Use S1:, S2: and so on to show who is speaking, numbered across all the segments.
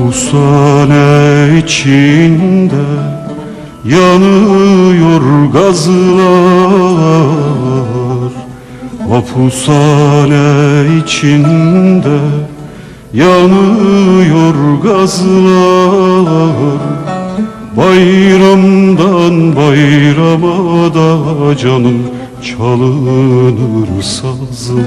S1: Pusane içinde yanıyor gazlar. Hapishane içinde yanıyor gazlar Bayramdan bayrama da canım çalınır sazlar.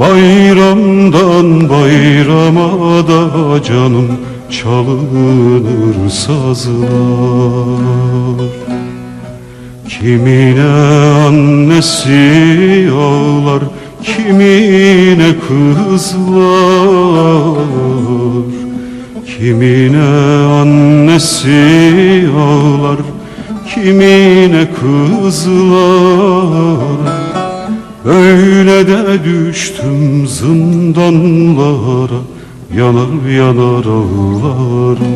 S1: Bayramdan bayrama da canım çalınır sazlar. Kimine annesi kimine kızlar Kimine annesi ağlar, kimine kızlar Öyle de düştüm zindanlara Yanar yanar ağlarım.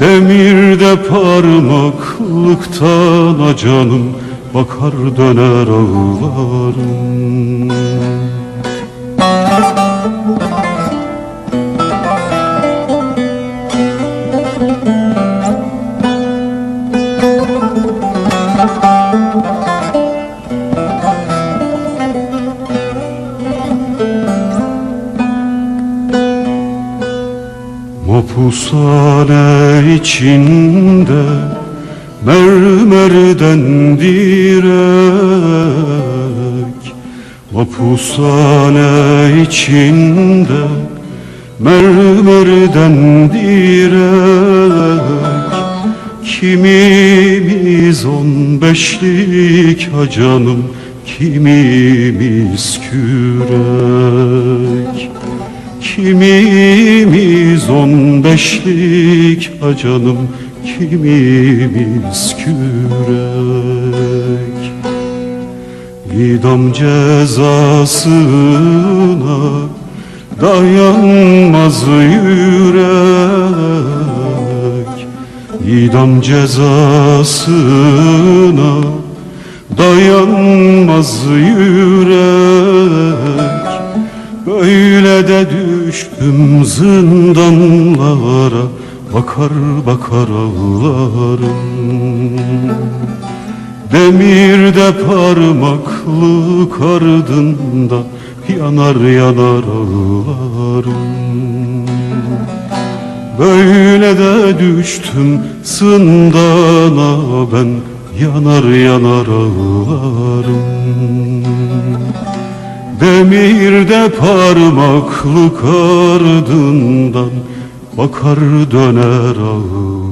S1: Demirde parmaklıktan acanım Bakar döner ağlarım. Mapushane içinde mermerden direk Mapushane içinde mermerden direk. Kimimiz on beşlik hacanım Kimimiz kürek. Kimimiz on beşlik acanım Kimimiz kürek. İdam cezasına dayanmaz yürek. İdam cezasına dayanmaz yürek. Böyle de düştüm zindanlara Bakar bakar ağlarım. Demirde parmaklık ardında Yanar yanar ağlarım. Böyle de düştüm zindana ben Yanar yanar ağlarım. Demirde parmaklık ardından Bakar döner ağlarım